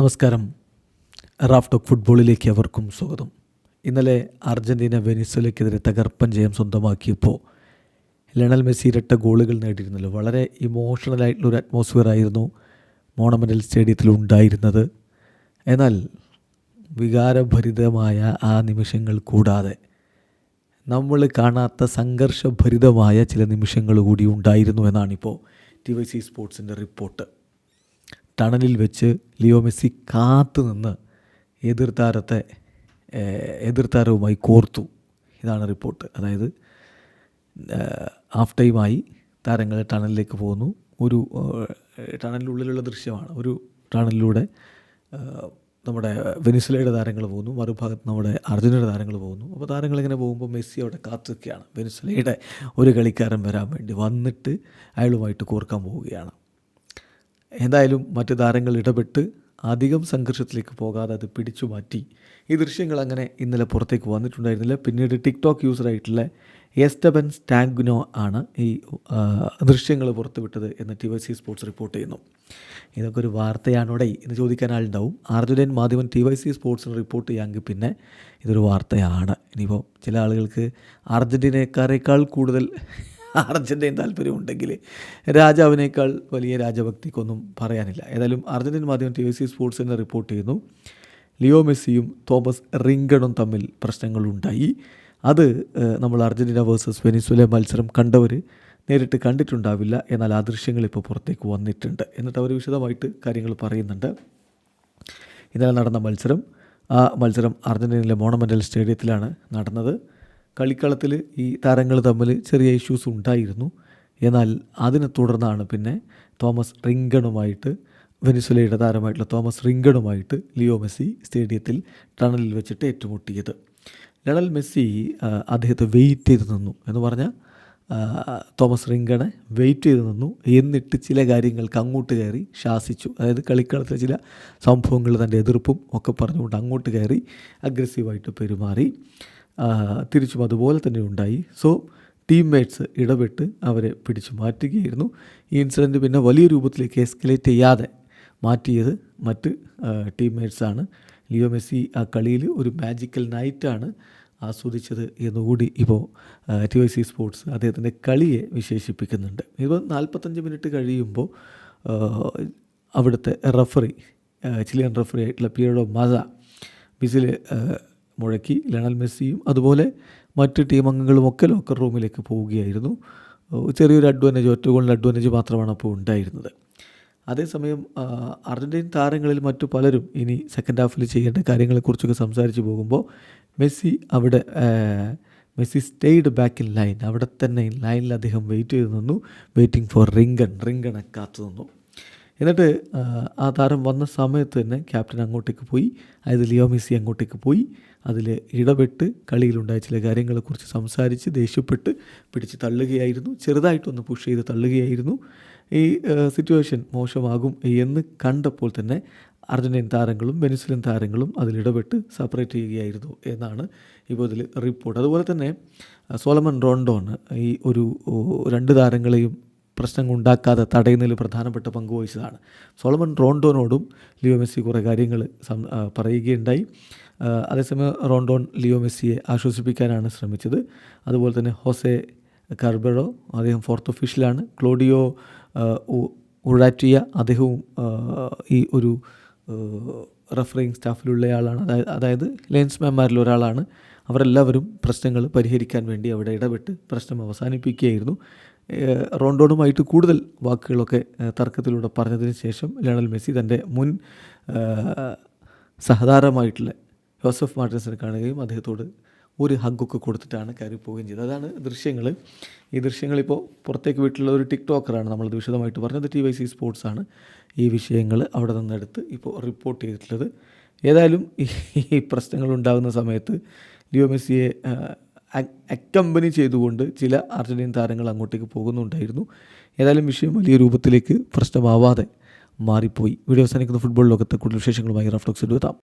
നമസ്കാരം. Raf talk ഫുട്ബോളിലേക്ക് അവർക്കും സ്വാഗതം. ഇന്നലെ അർജന്റീന വെനിസ്വലയ്ക്കെതിരെ തകർപ്പൻ ജയം സ്വന്തമാക്കിയപ്പോൾ ലണൽ മെസ്സി ഇരട്ട ഗോളുകൾ നേടിയിരുന്നല്ലോ. വളരെ ഒരു അറ്റ്മോസ്ഫിയർ ആയിരുന്നു മോണമെന്റൽ സ്റ്റേഡിയത്തിൽ ഉണ്ടായിരുന്നത്. എന്നാൽ വികാരഭരിതമായ ആ നിമിഷങ്ങൾ കൂടാതെ നമ്മൾ കാണാത്ത സംഘർഷഭരിതമായ ചില നിമിഷങ്ങൾ കൂടി ഉണ്ടായിരുന്നു എന്നാണിപ്പോൾ ടി വൈ സി സ്പോർട്സിന്റെ റിപ്പോർട്ട്. ടണലിൽ വെച്ച് ലിയോ മെസ്സി കാത്തു നിന്ന് എതിർത്താരത്തെ എതിർ താരവുമായി കോർത്തു. ഇതാണ് റിപ്പോർട്ട്. അതായത് ഹാഫ് ടൈമായി താരങ്ങൾ ടണലിലേക്ക് പോകുന്നു. ഒരു ടണലിനുള്ളിലുള്ള ദൃശ്യമാണ്. ഒരു ടണലിലൂടെ നമ്മുടെ വെനിസുലയുടെ താരങ്ങൾ പോകുന്നു. മറുഭാഗത്ത് നമ്മുടെ അർജുനയുടെ താരങ്ങൾ പോകുന്നു. അപ്പോൾ താരങ്ങൾ ഇങ്ങനെ പോകുമ്പോൾ മെസ്സി അവിടെ കാത്തു വെനിസുലയുടെ ഒരു കളിക്കാരൻ വരാൻ വേണ്ടി വന്നിട്ട് അയാളുമായിട്ട് കോർക്കാൻ പോവുകയാണ്. എന്തായാലും മറ്റ് താരങ്ങൾ ഇടപെട്ട് അധികം സംഘർഷത്തിലേക്ക് പോകാതെ അത് പിടിച്ചു മാറ്റി. ഈ ദൃശ്യങ്ങൾ അങ്ങനെ ഇന്നലെ പുറത്തേക്ക് വന്നിട്ടുണ്ടായിരുന്നില്ല. പിന്നീട് ടിക്ടോക്ക് യൂസറായിട്ടുള്ള എസ്റ്റബൻ സ്റ്റാഗ്നോ ആണ് ഈ ദൃശ്യങ്ങൾ പുറത്തുവിട്ടത് എന്ന് T Y C sports report ചെയ്യുന്നു. ഇതൊക്കെ ഒരു വാർത്തയാണോടെ എന്ന് ചോദിക്കാൻ ആളുണ്ടാവും. ആർജുനൻ മാധ്യമം ടി വൈ സി സ്പോർട്സിന് റിപ്പോർട്ട് ചെയ്യാമെങ്കിൽ പിന്നെ ഇതൊരു വാർത്തയാണ്. ഇനിയിപ്പോൾ ചില ആളുകൾക്ക് അർജന്റീനക്കാരേക്കാൾ കൂടുതൽ അർജന്റീൻ താല്പര്യമുണ്ടെങ്കിൽ രാജാവിനേക്കാൾ വലിയ രാജഭക്തിക്കൊന്നും പറയാനില്ല. ഏതായാലും അർജന്റീൻ മാധ്യമം ടി വി സി സ്പോർട്സിനെ റിപ്പോർട്ട് ചെയ്യുന്നു. ലിയോ മെസ്സിയും തോമസ് റിങ്കണും തമ്മിൽ പ്രശ്നങ്ങളുണ്ടായി. അത് നമ്മൾ അർജന്റീന വേഴ്സസ് വെനിസ്വല മത്സരം കണ്ടവർ നേരിട്ട് കണ്ടിട്ടുണ്ടാവില്ല. എന്നാൽ ആ ദൃശ്യങ്ങൾ ഇപ്പോൾ പുറത്തേക്ക് വന്നിട്ടുണ്ട്. എന്നിട്ട് അവർ വിശദമായിട്ട് കാര്യങ്ങൾ പറയുന്നുണ്ട്. ഇന്നലെ നടന്ന മത്സരം ആ മത്സരം അർജന്റീനയിലെ മോണമെന്റൽ സ്റ്റേഡിയത്തിലാണ് നടന്നത്. കളിക്കളത്തിൽ ഈ താരങ്ങൾ തമ്മിൽ ചെറിയ ഇഷ്യൂസ് ഉണ്ടായിരുന്നു. എന്നാൽ അതിനെ തുടർന്നാണ് പിന്നെ തോമസ് റിങ്കണുമായിട്ട് വെനിസുലയുടെ താരമായിട്ടുള്ള തോമസ് റിങ്കണുമായിട്ട് ലിയോ മെസ്സി സ്റ്റേഡിയത്തിൽ ടണലിൽ വെച്ചിട്ട് ഏറ്റുമുട്ടിയത്. ലണൽ മെസ്സി അദ്ദേഹത്തെ വെയിറ്റ് ചെയ്ത് നിന്നു എന്ന് പറഞ്ഞാൽ തോമസ് റിങ്കണെ വെയിറ്റ് ചെയ്ത് നിന്നു. എന്നിട്ട് ചില കാര്യങ്ങൾക്ക് അങ്ങോട്ട് കയറി ശാസിച്ചു. അതായത് കളിക്കളത്തിലെ ചില സംഭവങ്ങൾ തന്റെ എതിർപ്പും ഒക്കെ പറഞ്ഞുകൊണ്ട് അങ്ങോട്ട് കയറി അഗ്രസീവായിട്ട് പെരുമാറി. തിരിച്ചും അതുപോലെ തന്നെ ഉണ്ടായി. സോ ടീംമേറ്റ്സ് ഇടപെട്ട് അവരെ പിടിച്ചു മാറ്റുകയായിരുന്നു. ഈ ഇൻസിഡന്റ് പിന്നെ വലിയ രൂപത്തിലേക്ക് എസ്കലേറ്റ് ചെയ്യാതെ മാറ്റിയത് മറ്റ് ടീംമേറ്റ്സാണ് ലിയോ മെസ്സി ആ കളിയിൽ ഒരു മാജിക്കൽ നൈറ്റാണ് ആസ്വദിച്ചത് എന്നുകൂടി ഇപ്പോൾ ടി വൈ സി സ്പോർട്സ് അദ്ദേഹത്തിന്റെ കളിയെ വിശേഷിപ്പിക്കുന്നുണ്ട്. ഇപ്പോൾ നാൽപ്പത്തഞ്ച് മിനിറ്റ് കഴിയുമ്പോൾ അവിടുത്തെ റഫറി ചിലിയൻ റഫറി ആയിട്ടുള്ള പിയഡോ മസ വിസിൽ മുഴക്കി ലണൽ മെസ്സിയും അതുപോലെ മറ്റ് ടീം അംഗങ്ങളും ഒക്കെ ലോക്കർ റൂമിലേക്ക് പോവുകയായിരുന്നു. ചെറിയൊരു അഡ്വാന്റേജ് ഒറ്റ ഗോളിന്റെ അഡ്വാന്റേജ് മാത്രമാണ് അപ്പോൾ ഉണ്ടായിരുന്നത്. അതേസമയം അർജന്റീൻ താരങ്ങളിൽ മറ്റു പലരും ഇനി സെക്കൻഡ് ഹാഫിൽ ചെയ്യേണ്ട കാര്യങ്ങളെക്കുറിച്ചൊക്കെ സംസാരിച്ച് പോകുമ്പോൾ മെസ്സി അവിടെ Messi stayed back in line അവിടെ തന്നെ ലൈനിൽ അദ്ദേഹം വെയിറ്റ് ചെയ്ത് നിന്നു. വെയിറ്റിംഗ് ഫോർ റിങ്കൺ റിങ്കണെ കാത്തു നിന്നു. എന്നിട്ട് ആ, താരം വന്ന സമയത്ത് തന്നെ ക്യാപ്റ്റൻ അങ്ങോട്ടേക്ക് പോയി. അതായത് ലിയോ മെസ്സി അങ്ങോട്ടേക്ക് പോയി. അതിൽ ഇടപെട്ട് കളിയിലുണ്ടായ ചില കാര്യങ്ങളെക്കുറിച്ച് സംസാരിച്ച് ദേഷ്യപ്പെട്ട് പിടിച്ച് തള്ളുകയായിരുന്നു. ചെറുതായിട്ടൊന്ന് പുഷ് ചെയ്ത് തള്ളുകയായിരുന്നു. ഈ സിറ്റുവേഷൻ മോശമാകും എന്ന് കണ്ടപ്പോൾ തന്നെ അർജന്റീൻ താരങ്ങളും വെനിസ്വലൻ താരങ്ങളും അതിലിടപെട്ട് സെപ്പറേറ്റ് ചെയ്യുകയായിരുന്നു എന്നാണ് ഇപ്പോൾ ഇതിൽ റിപ്പോർട്ട് അതുപോലെ തന്നെ സോളമൻ റോണ്ടോണ് ഈ ഒരു രണ്ട് താരങ്ങളെയും പ്രശ്നങ്ങൾ ഉണ്ടാക്കാതെ തടയുന്നതിൽ പ്രധാനപ്പെട്ട പങ്ക് വഹിച്ചതാണ്. സോളമൻ റോണ്ടോനോടും ലിയോ മെസ്സി കുറേ കാര്യങ്ങൾ പറയുകയുണ്ടായി. അതേസമയം റോണ്ടോൺ ലിയോ മെസ്സിയെ ആശ്വസിപ്പിക്കാനാണ് ശ്രമിച്ചത്. അതുപോലെ തന്നെ ഹോസെ കർബറോ അദ്ദേഹം ഫോർത്ത് ഒഫീഷ്യലാണ്. ക്ലോഡിയോ ഉഴാറ്റിയ അദ്ദേഹവും ഈ ഒരു റഫറിങ് സ്റ്റാഫിലുള്ളയാളാണ്. അതായത് അതായത് ലൈൻസ്മാൻമാരിൽ ഒരാളാണ്. അവരെല്ലാവരും പ്രശ്നങ്ങൾ പരിഹരിക്കാൻ വേണ്ടി അവിടെ ഇടപെട്ട് പ്രശ്നം അവസാനിപ്പിക്കുകയായിരുന്നു. റോണ്ടോണുമായിട്ട് കൂടുതൽ വാക്കുകളൊക്കെ തർക്കത്തിലൂടെ പറഞ്ഞതിന് ശേഷം ലയണൽ മെസ്സി തന്റെ മുൻ സഹതാരമായിട്ടുള്ള ജോസഫ് മാർട്ടിൻസിനെ കാണുകയും അദ്ദേഹത്തോട് ഒരു ഹഗ്ഗൊക്കെ കൊടുത്തിട്ടാണ് കയറി പോവുകയും ചെയ്തത്. അതാണ് ദൃശ്യങ്ങൾ. ഈ ദൃശ്യങ്ങളിപ്പോൾ പുറത്തേക്ക് വീട്ടിലുള്ള ഒരു ടിക്ടോക്കറാണ് നമ്മൾ വിശദമായിട്ട് പറഞ്ഞത്. ടി വൈ സി സ്പോർട്സ് ആണ് ഈ വിഷയങ്ങൾ അവിടെ നിന്നെടുത്ത് ഇപ്പോൾ റിപ്പോർട്ട് ചെയ്തിട്ടുള്ളത്. ഏതായാലും ഈ പ്രശ്നങ്ങൾ ഉണ്ടാകുന്ന സമയത്ത് ലിയോ മെസ്സിയെ അക്കമ്പനി ചെയ്തുകൊണ്ട് ചില അർജന്റീൻ താരങ്ങൾ അങ്ങോട്ടേക്ക് പോകുന്നുണ്ടായിരുന്നു. ഏതായാലും വിഷയം വലിയ രൂപത്തിലേക്ക് പ്രശ്നമാവാതെ മാറിപ്പോയി. വീഡിയോ അവസാനിക്കുന്ന ഫുട്ബോൾ ലോകത്തെ കൂടുതൽ വിശേഷങ്ങളുമായി റഫ്ലക്സ് എടുത്താം